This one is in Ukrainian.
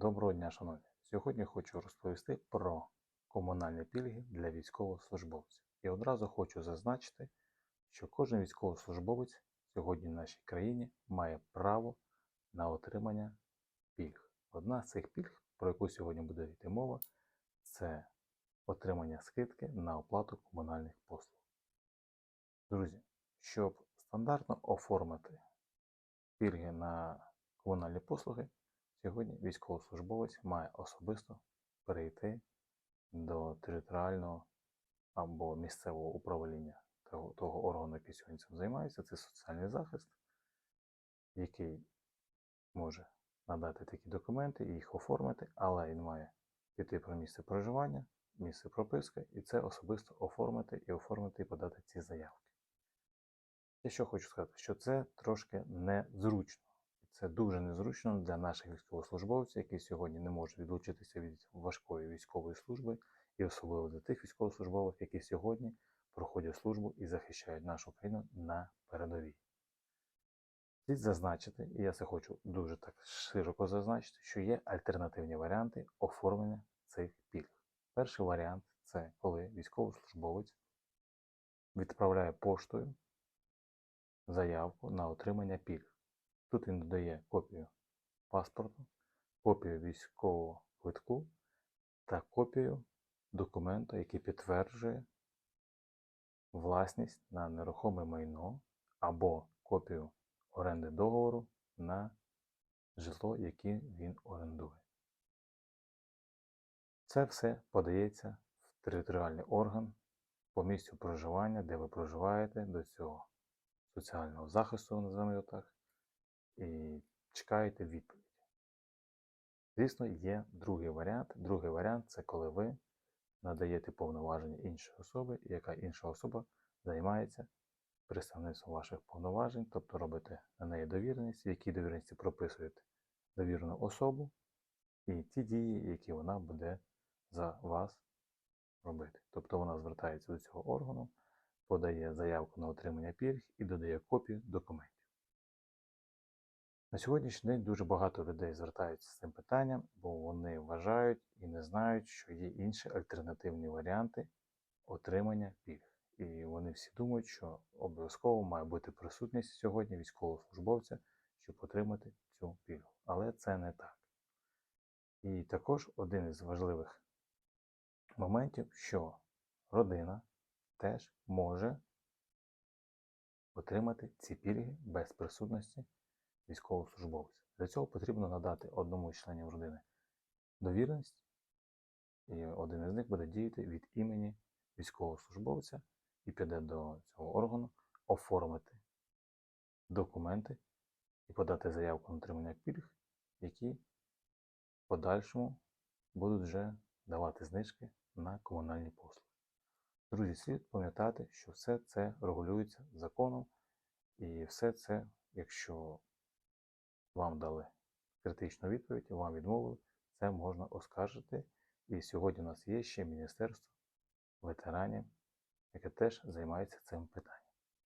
Доброго дня, шановні! Сьогодні хочу розповісти про комунальні пільги для військовослужбовців. І одразу хочу зазначити, що кожен військовослужбовець сьогодні в нашій країні має право на отримання пільг. Одна з цих пільг, про яку сьогодні буде йти мова, це отримання скидки на оплату комунальних послуг. Друзі, щоб стандартно оформити пільги на комунальні послуги, сьогодні військовослужбовець має особисто перейти до територіального або місцевого управління того, того органу, який сьогодні цим займається, це соціальний захист, який може надати такі документи і їх оформити, але він має піти про місце проживання, місце прописки, і це особисто оформити і оформити і подати ці заявки. Я що хочу сказати, що це трошки незручно. Це дуже незручно для наших військовослужбовців, які сьогодні не можуть відлучитися від важкої військової служби, і особливо для тих військовослужбовців, які сьогодні проходять службу і захищають нашу країну на передовій. Слід зазначити, і я це хочу дуже так широко зазначити, що є альтернативні варіанти оформлення цих пільг. Перший варіант це коли військовослужбовець відправляє поштою заявку на отримання пільг. Тут він додає копію паспорту, копію військового квитку та копію документу, який підтверджує власність на нерухоме майно або копію оренди договору на житло, яке він орендує. Це все подається в територіальний орган по місцю проживання, де ви проживаєте до цього соціального захисту, називаємо його так, і чекаєте відповідь. Звісно, є другий варіант. Другий варіант це коли ви надаєте повноваження іншої особи, і яка інша особа займається представництвом ваших повноважень, тобто робите на неї довіреність, в якій довіреності прописуєте довірену особу і ті дії, які вона буде за вас робити. Тобто вона звертається до цього органу, подає заявку на отримання пільг і додає копію документів. На сьогоднішній день дуже багато людей звертаються з цим питанням, бо вони вважають і не знають, що є інші альтернативні варіанти отримання пільг. І вони всі думають, що обов'язково має бути присутність сьогодні військовослужбовця, щоб отримати цю пільгу. Але це не так. І також один із важливих моментів, що родина теж може отримати ці пільги без присутності військовослужбовця. Для цього потрібно надати одному із членів родини довіреність, і один із них буде діяти від імені військовослужбовця і піде до цього органу оформити документи і подати заявку на отримання пільг, які в подальшому будуть вже давати знижки на комунальні послуги. Друзі, слід пам'ятати, що все це регулюється законом, і все це, якщо вам дали критичну відповідь, вам відмовили, це можна оскаржити. І сьогодні у нас є ще Міністерство ветеранів, яке теж займається цим питанням.